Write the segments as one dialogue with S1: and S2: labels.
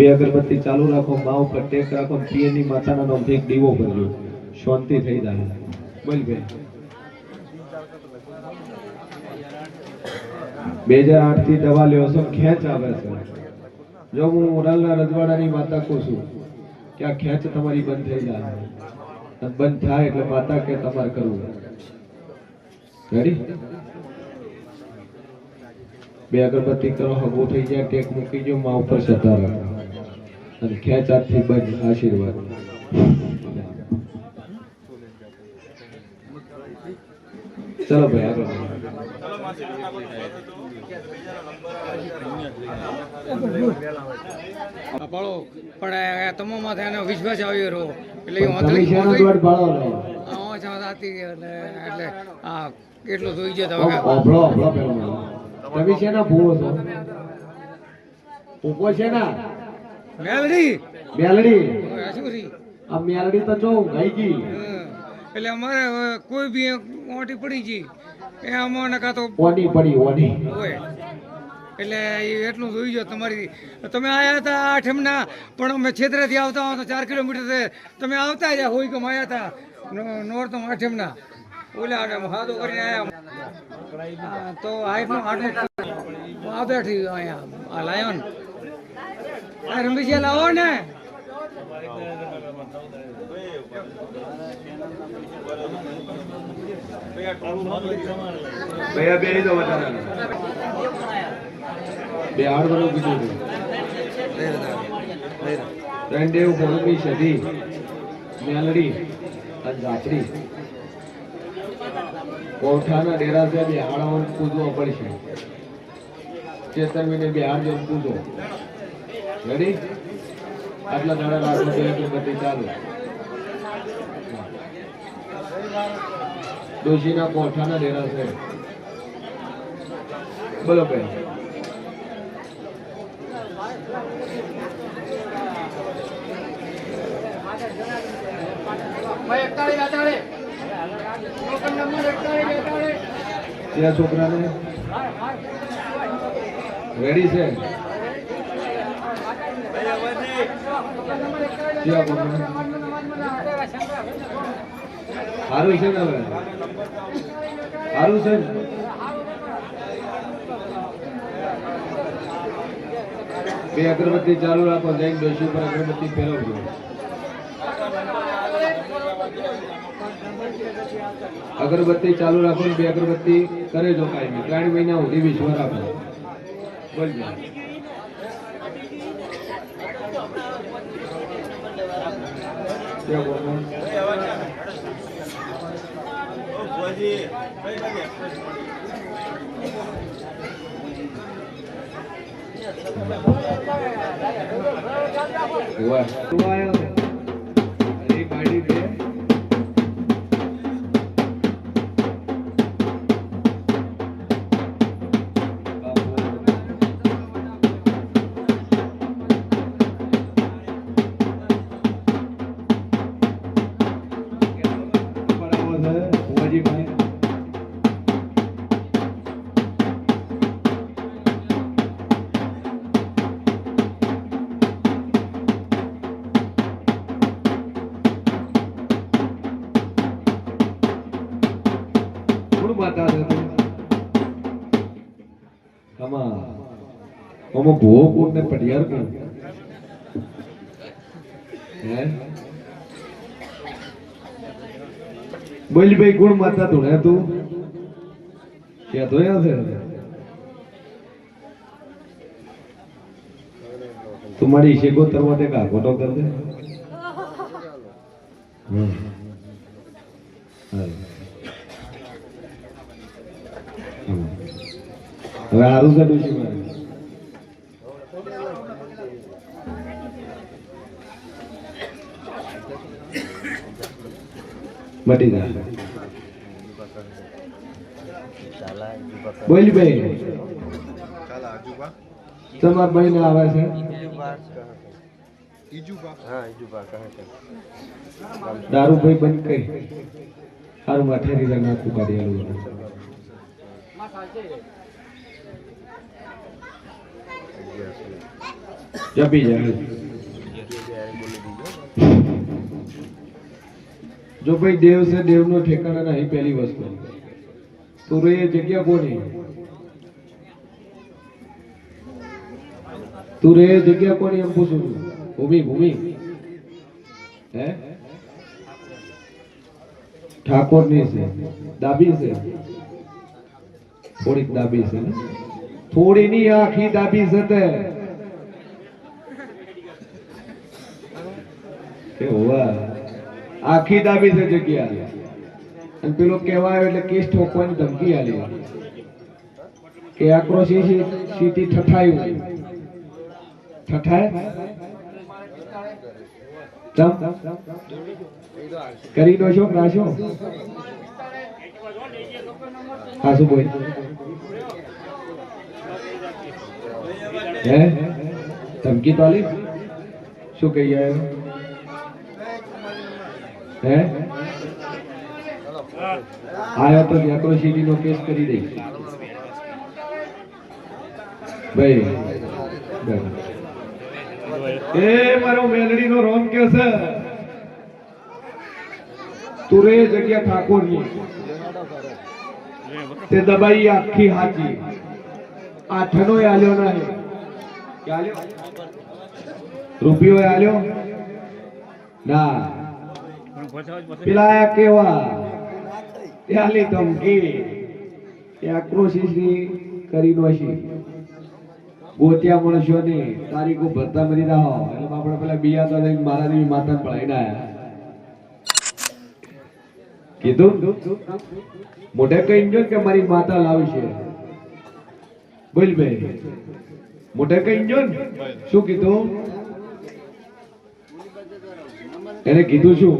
S1: બે અગરબત્તી ચાલુ રાખો મા ઉપર ટેક રાખો પિયરની માતાના નામથી એક દીવો ભરજો. શાંતિ થઈ જાય. બોલ બેન. બે હજાર આઠથી દવા લ્યો છો, ખેંચ આવે છે. જો હું મોરાલના રજવાડાની માતા કહું છું કે આ ખેંચ તમારી બંધ થઈ જાય. બંધ થાય એટલે માતા કે તમારે કરવું રેડી બે અગરબત્તી કરો, હગું થઈ જાય, ટેક મૂકી જો મા ઉપર સતા રાખો. અને ખેંચ હાથથી બંધ આશીર્વાદ. ચલો ભાઈ આગળ.
S2: પાડો પણ તમામ માથે એનો વિશ્વાસ આવ્યો રહ્યો. એટલે એટલે કેટલું જોઈ
S1: ઓમ
S2: તમે.
S1: તમે શેના ભૂવો છો? ઊભો છે ના?
S2: મેલડી.
S1: મેલડી. આ મેલડી તો જો ગઈ. ગઈ
S2: એટલે અમારે કોઈ બી ઓટી પડી ગઈ. એ અમારે નકા તો
S1: ઓની પડી
S2: હોય એટલે એટલું જોઈ જો તમારી. તમે આવ્યા હતા આઠમના પણ અમે છેતરેથી આવતા હો તો ચાર કિલોમીટર તમે આવતા જ હોય કે આવ્યા હતા? નો- નોર્થ આઠમના ઓલા હાથો કરીને આવ્યા તો તો આઠનો આઠ આ બેઠી અહીંયા આ લાયન. આ રમેશિયા લાવો ને.
S1: બે બે તો વધારે બે આઠ વર્ષ કીધું ત્રણ દેવ ભૂમિ સદી મેલડી અને ઝાપડી કોઠાના ડેરા છે બિહાર પૂજવો પડશે. ચેતનવીને બિહાર જેમ પૂજો રેડી આટલા દાડા રાખો તો બધી ચાલુ. ડોશીના કોઠાના ડેરા છે. બોલો ભાઈ છોકરાને? રેડી છે? સારું છે ને હવે? સારું છે બે અગરબત્તી ચાલુ રાખો જૈન દોશી ઉપર અગરબત્તી ફેરવજો. અગરબત્તી ચાલુ રાખો બે અગરબત્તી કરે જો કાયમી ત્રણ મહિના સુધી વિશ્વ રાખો. બોલજો ત્યાં બોલો. વાહ. આમાં ભૂવો કોણ ને પડિયાર કોણ હે બોલ ભાઈ ગુણ માતા તું હે તું ક્યાં ધોયા છે તમારી શેકો તરવા દે કા ખોટો કર દે. હવે હારું છે ડોશી મારે મટી જાય બોલ ભાઈ તમારા ભાઈ ને આવે છે દારૂ ભાઈ બંધ કરી સારું માથે રીઝા નાખું કાઢી જપી જાય જો ભાઈ દેવ છે, દેવનો ઠેકાણા નહીં, પહેલી વસ્તુ. રે એ જગ્યા કોની? તું એ જગ્યા કોની એમ પૂછું છું? ભૂમિ ભૂમિ. હે? ઠાકોરની છે દાબી છે. થોડીક દાબી છે થોડી ની આખી દાબી છે તે. કે હોવા. આખી દાબી છે જગ્યા. અને પેલો કહેવાય એટલે કેસ ઠોકવાની ધમકી આલી. કે આક્રોશી સીટી ઠઠાયું. ઠઠાય? કરી દો છો, રાશો? હા, શું બોલ? હે? ધમકી તો આલી? શું કહી આવ્યો? હે? આયો તો એટ્રોસિટી નો કેસ કરી દઈ ભાઈ. એ મારો મેલડી નો રોમ કે છે? તું રે જગ્યા ઠાકોરની તે દબાઈ આખી હાચી. આઠનો આલ્યો નહીં. આલ્યો? રૂપિયો આલ્યો? ના. પેલા કેવા? ત્યાલી ધમકી. આક્રોશી કરી નોશી ગોત્યા મણસ્યો ની તારીખો ભરતા મરી રહો એટલે આપણે પેલા બીયા તો લઈને મારા દેવી માતા પડાઈને ના કીધું? મોઢે કઈ જો કે મારી માતા લાવશે બોલ ભાઈ મોઢે કઈ જો શું કીધું? એને કીધું શું?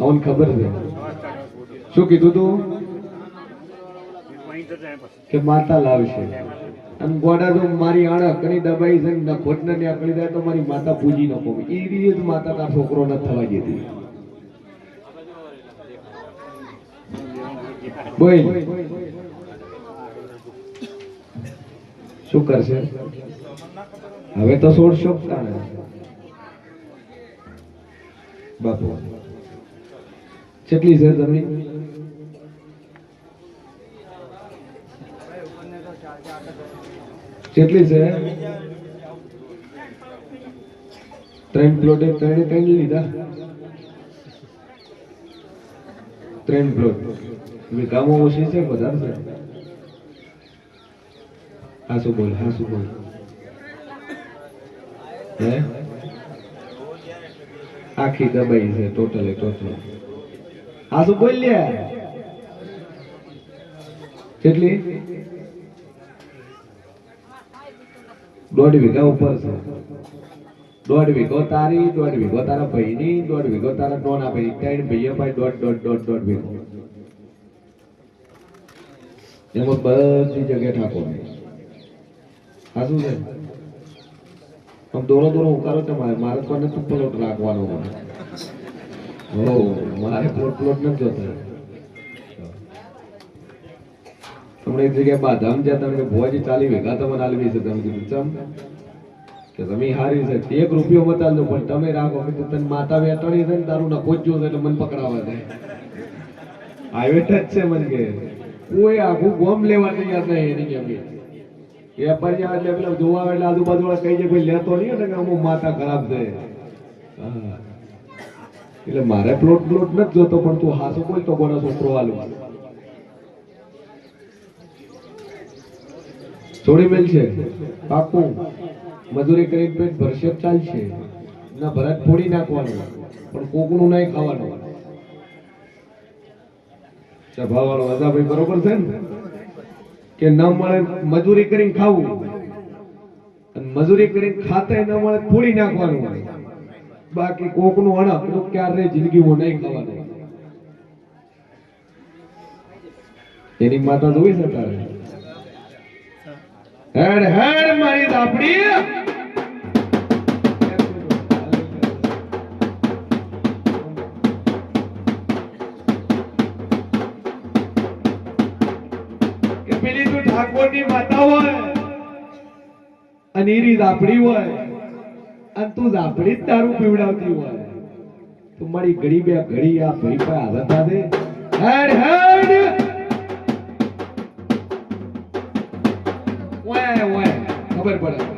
S1: અમને ખબર છે? શું કીધું તું? કે માતા લાવશે. અને ગોડા તો મારી આણક કરી દબાઈ છે ને ખોટને ને આપણી જાય તો મારી માતા પૂજી ન પોવી એ રીતે જ માતા ના છોકરો ન થવા જેતી બોલ. શું કરશે? હવે તો સોળ શોખ તાણે બાપુ કેટલી છે જમીન કેટલી છે? ત્રણ પ્લોટ ત્રણે ત્રણ લીધા. ત્રણ પ્લોટ કામો ઓછી છે, વધારે છે. હા, શું બોલ, હા, શું બોલ? હે? આખી દબાઈ છે ટોટલે ટોટલ હા શું બોલ કેટલી? દોઢ વીઘા ઉપર છે. દોઢ વીઘો તારી, દોઢ વીઘો તારા ભાઈની, દોઢ વીઘો તારા ડોના ભાઈ, ત્રણ ભાઈઓ ભાઈ, દોઢ દોઢ દોઢ દોઢ વીઘો. એમાં બધી જગ્યાએ ઠાકોર હા છે? આમ દોરો દોરો ઉકારો છે, મારે મારે તો નથી પ્લોટ રાખવાનો હો મારે પ્લોટ પ્લોટ નથી જોતો. તમને એક જગ્યાએ બાધામ જ્યાં તમને ભોજી ચાલી ભેગા તમને આલવી છે. તમે કીધું, ચમ, કે તમે હારી છે. એક રૂપિયો દો પણ તમે રાખો. કીધું, તને માતા વેટણી છે ને, તારું નખો જ જોશે એટલે મને પકડાવા જાય હાઈવે જ છે મને કે કોઈ આખું ગોમ લેવા તૈયાર નહીં એની કેમ વેપારી આવે એટલે પેલા જોવા એટલે આજુબાજુ વાળા કઈ જાય લેતો નહીં ને અમુક માતા ખરાબ છે એટલે મારે પ્લોટ પ્લોટ નથી જોતો, પણ તું હાસો બોલ તો કોનો છોકરો હાલો. થોડી મેલ છે. પાકું, મજૂરી કરી પેટ ભરશે ચાલશે. ના ભરત ફોડી નાખવાનું, પણ કોકનું નહીં ખાવાનું. ભાઈ બરોબર છે ને? કે ન મળે મજૂરી કરીને ખાવું મજૂરી કરીને ખાતા ન મળે ફોડી નાખવાનું બાકી કોકનું અણા તો ક્યારે જિંદગીમાં નહીં ખાવાનું એની માતા જોઈ છે તારે? હેડ હેડ મારી દાપડી. ઠાકોરની માતા હોય અને એની ઝાપડી હોય, અને તું ઝાપડી જ તારું પીવડાવતી હોય, તો મારી ઘડી બે ઘડી આ ભાઈ પાસે આવતા દે હેડ હેડ ઓય ઓય, ખબર પડે.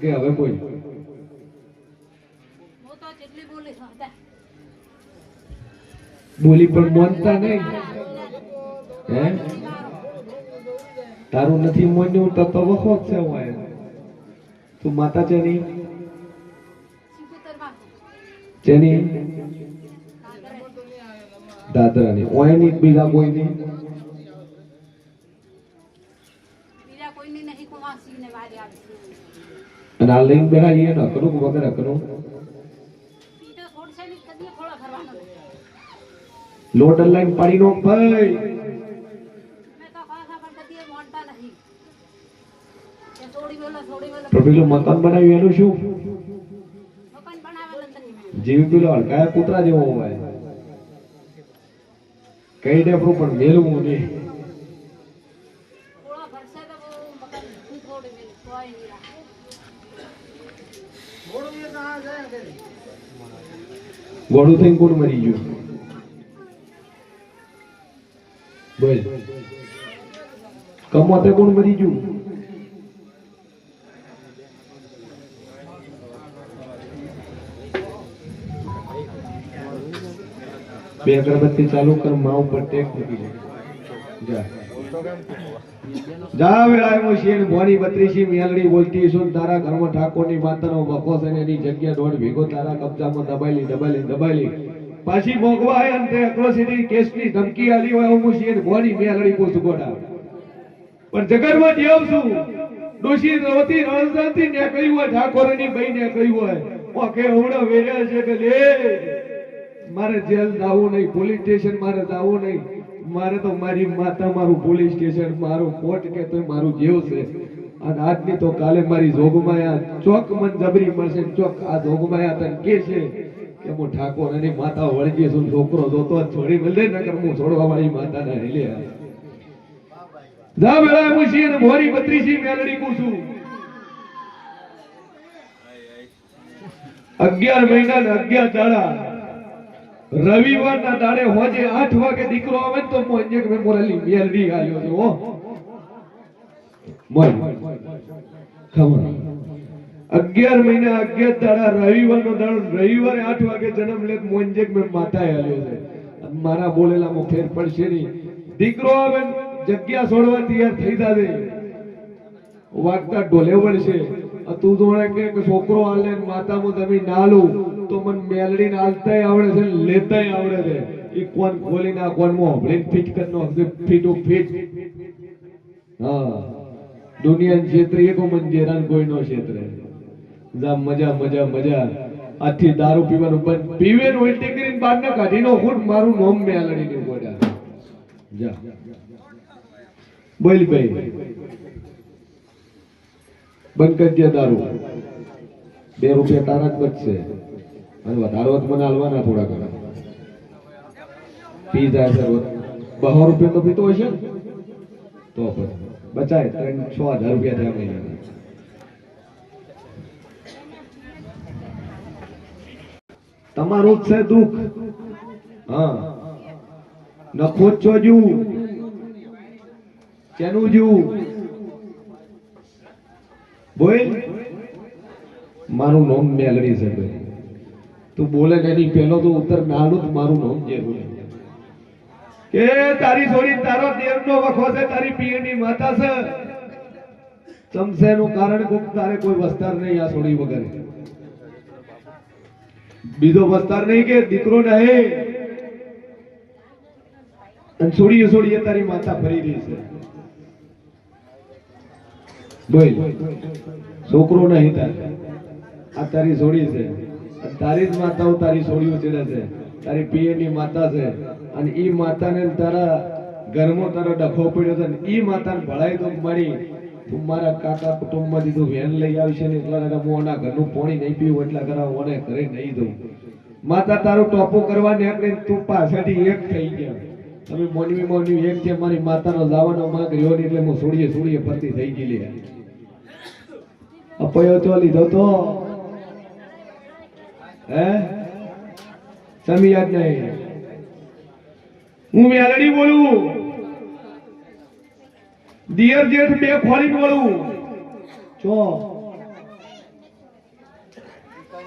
S1: કે હવે બોલ
S3: હું બોલી
S1: પણ માનતા નહીં. હે? તારું નથી મોન્યું તો તો વખો છે છે હોય તું માતા
S3: જેની?
S1: જેની? દાદરાની. ઓયની બીજા કોઈ નહીં
S3: બીજા કોઈની નહીં કુમાસીને વારે આવી
S1: આ લઈને બેઠા છીએ ને અકરું વગર અકરું. લોટ લાઈન પાડી નો ભાઈ.
S3: તો
S1: પેલું મકાન બનાવ્યું, એનું શું?
S3: નથી
S1: પેલો હડકાયા કૂતરા જેવો કઈ ડેફરું પણ મેલવું નહીં
S3: ખોળો ભરશે તો બહુ મકાન હું છોડી વેલું કોઈ નહીં રાખે.
S1: ગોળું થઈને કોણ મરી ગયું? બોલ. કમાતે કોણ મરી ગયું? બે અગરબત્તી ચાલુ કરમાં ઉપર ટેક મૂકી જા. જા વેળાએ હું શેન ભોની બત્રીસી ને આલી હોય હું શેન ભોની રણસરથી નીકળી હોય, ઠાકોરની બઈ વેર્યા છે કે મારે જેલ જાવું નહીં, પોલીસ સ્ટેશન મારે જાવું નહીં. મારે તો મારી માતા મારું પોલીસ સ્ટેશન, મારું કોર્ટ કે તો મારું જેવ છે. અને આજની તો કાલે મારી જોગમાયા ચોક મન જબરી મળશે ચોક આ જોગમાયા તને કે છે કે હું ઠાકોર અને માતા વળગી છું, છોકરો જોતો છોડી મળે નકર હું છોડવા વાળી માતા ને હેલે જા વેળા મુશી ને મોરી બત્રીસી મેલડી કું છું. અગિયાર મહિના ને અગિયાર દાડા. રવિવારના દાડે હોજે આઠ વાગે દીકરો આવે તો મોંજે કે મોરલી મેલડી આલ્યો છે ઓ ખબર અગિયાર મહિના અગિયાર દાડા રવિવારનો દાડો રવિવારે આઠ વાગે જન્મ લે મોંજે કે માતા આવ્યો છે. મારા બોલેલામાં ફેર પડશે નહીં. દીકરો આવે જગ્યા છોડવા તૈયાર થઈ જાજે. વાગતા ઢોલે વળશે. તું જોડે કે છોકરો હાલે ને માતામાં તમે નાલું. તો મન મેલડી નાલતાય આવડે છે લેતાય આવડે છે. એ કોણ ખોલી ના કોણ મો હબળીને ફિટ કર નો ફીટો ફિટ. હા. દુનિયા ક્ષેત્ર એકો મન જેરાન કોઈ નો ક્ષેત્ર જા મજા મજા મજા. આથી દારૂ પીવાનું બંધ. પીવે નું ઉલટી કરીને બહાર ના કાઢી નો ફૂટ મારું નોમ મેલડી ને બોલ્યા જા. બોલ ભાઈ. બંધ કરી દે દારૂ. બે રૂપિયા તારા જ બચશે. વધારો જ મને હાલવાના થોડા ઘણા. પી જાય સર બસો રૂપિયા તો પીતો હશે તો બચાય, ત્રણ છ હજાર રૂપિયા થયા મહિનાના. તમારું જ છે દુઃખ. હા. નખો છો જુ ચેનું જુ બોલ. મારું નામ મેલડી છે ભાઈ. તું બોલે ને એની પહેલો તો ઉત્તર નાનું જ મારું નામ જેવું કે તારી છોડી તારો દેવનો વખો છે, તારી પિયરની માતા છે. ચમસેનું કારણ કોક તારે કોઈ વસ્તાર નહીં આ છોડી વગર. બીજો વસ્તાર નહીં કે દીકરો નહીં. અને છોડીએ છોડીએ તારી માતા ફરી રહી છે. છોકરો નહીં તારે. આ તારી છોડી છે. તારી જ માતાઓ તારી છોડીઓ ચડે છે. તારી પિયરની માતા છે. અને ઈ માતાને તારા ઘરમાં તારો ડખો પડ્યો છે. ઈ માતાને ભળાઈ તો મારી. તું મારા કાકા કુટુંબમાંથી તું વેન લઈ આવશે ને એટલા દાડા હું આના ઘરનું પાણી નહીં પીવું, એટલા કરા ઓને ઘરે નહીં દઉં માતા, તારું ટોપો કરવા નીકળે તું પાછળથી એક થઈ ગયા. તમે મોનવી મોનવી એક છે, મારી માતાનો લાવવાનો માંગ રહ્યો ને એટલે હું સોડીએ સોડીએ ફરતી થઈ ગયેલી અપયો તો લીધો તો હે? સમી યાદ નહીં હું મેલડી બોલું. દિયર જેઠ, બે ખોલીને બોલું. છો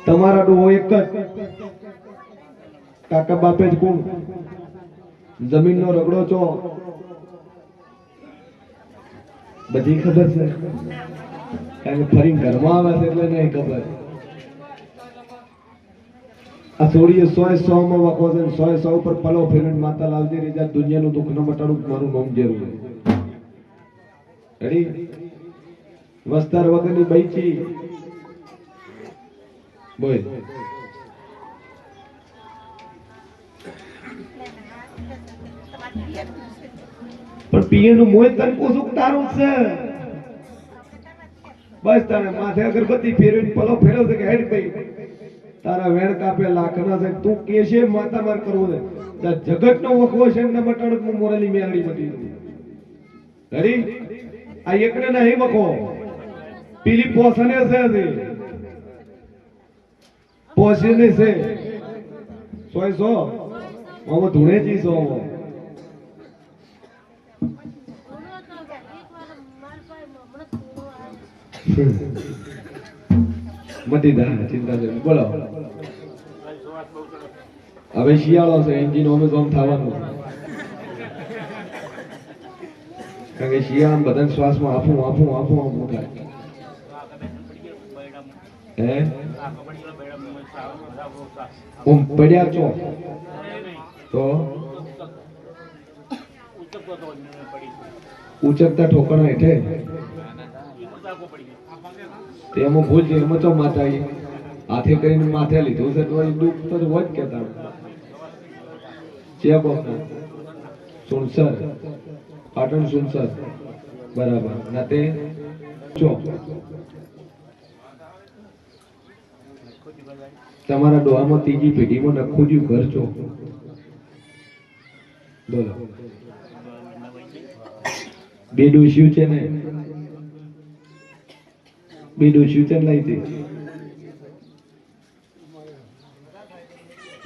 S1: તમારા ડોહો એક જ. કાકા બાપે જ કોણ જમીનનો રગડો છો બધી ખબર છે. કારણ કે ફરી ઘરમાં આવે છે એટલે નહીં ખબર. આ સોળીએ સો સો માં વખો છે સો સો ઉપર પલો ફેરવીને માતા લાવજે રેજા દુનિયાનું દુઃખ ન મટાડું, મારું નામ જરૂર રેડી વસ્તાર વગરની બૈચી. બોલ. પણ પિયરનું મોય તન કોસુક તારું છે? બસ તારે માથે અગરબત્તી ફેરવીને પલો ફેરવશે કે હેડ ભાઈ. તારા વેણ કાપે લાખના છે. તું કે છે માતા માર કરવું છે. જગત નો વખવો છે ને મટાડું હું મોરલી મેલડી મટી નથી આ એકને નહીં વખો. પીલી પોસને છે હજી. પોસને છે. સોય સો. મામા ધૂણે જી સો હવે શિયાળો છે, એન્જિન ઓમે ગમ થવાનું કારણ કે શિયાળામાં બધાને શ્વાસમાં આફું આફું આફું આફું થાય હે? ઓમ પડ્યા તો ઉચકતા ઠોકણા હેઠે. તેમાં ભૂલ છે મચો માથા હાથે કરીને માથે લીધું છે, તો દુઃખ તો હોય જ કેતા ચેપ સુનસર. પાટણ સુનસર. બરાબર. ના તે જો. તમારા ડોહામાં ત્રીજી પેઢીમાં નખું જ્યું ઘર છો. બોલો. બે ડોસ્યું છે ને? બે છે ને લઈ તે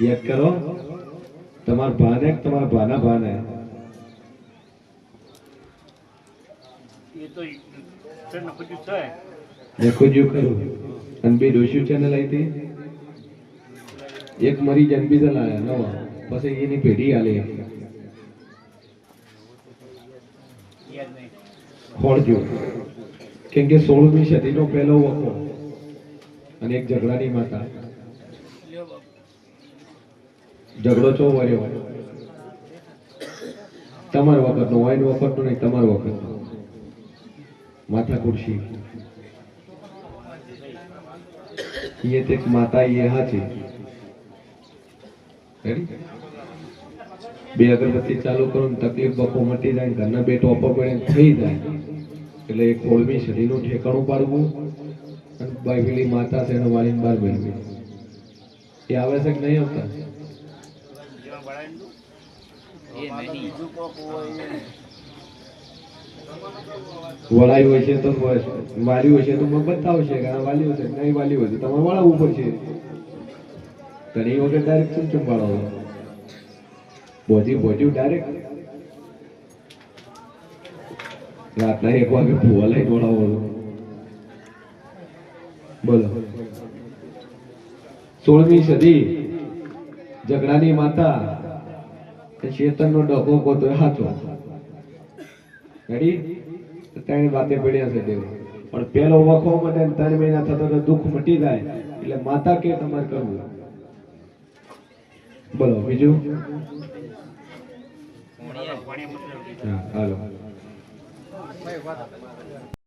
S1: યાદ કરો તમારા ભાને તમારા ભાના ભાને? નખું જ્યું કરું અને બે ડોસ્યું છે ને લઈ એક મરી જન બીજા લાયા નવા. પછી એની પેઢી આલે ખોળજો. કેમ કે સોળમી સદીનો પહેલો વખો અને એક ઝઘડાની માતા. ઝઘડો ચો વર્યો? તમાર વખતનો, વાઈન વખત વખતનો નહીં, તમાર વખતનો. માથા ખુરશી. તે માતા એ હાચી. Ready? બે અગરબત્તી ચાલુ કરો ને તકલીફ બપો મટી જાય ઘરના બે ટોપો પડે થઈ જાય. એટલે એક કોળમી સદીનું ઠેકાણું પાડવું અને બાઈ પેલી માતા છે એને વાળીને બહાર મેળવી એ આવે છે કે નહીં આવતા? વળાઈ હોય છે તો વાલી હોય છે તો મને બતાવશે કે આ વાલી હશે નહીં વાલી હોય તો તમારે વળાવવું પડશે. ઘણી વખત ડાયરેક્ટ ચમચમ વાળો બોધી બોધ્યું ડાયરેક્ટ રાતના એક વાગે ભૂવા લઈ દોડાવો બોલો. સોળમી સદી ઝઘડાની માતા ચેતનનો ડખો કોતો હાચો રેડી ત્રણ વાતે પડ્યા છે દેવ. પણ પેલો વખો માટે ત્રણ મહિના થતા તો દુઃખ મટી જાય. એટલે માતા કે તમારે કરવું? બોલો, બીજું? હા હાલો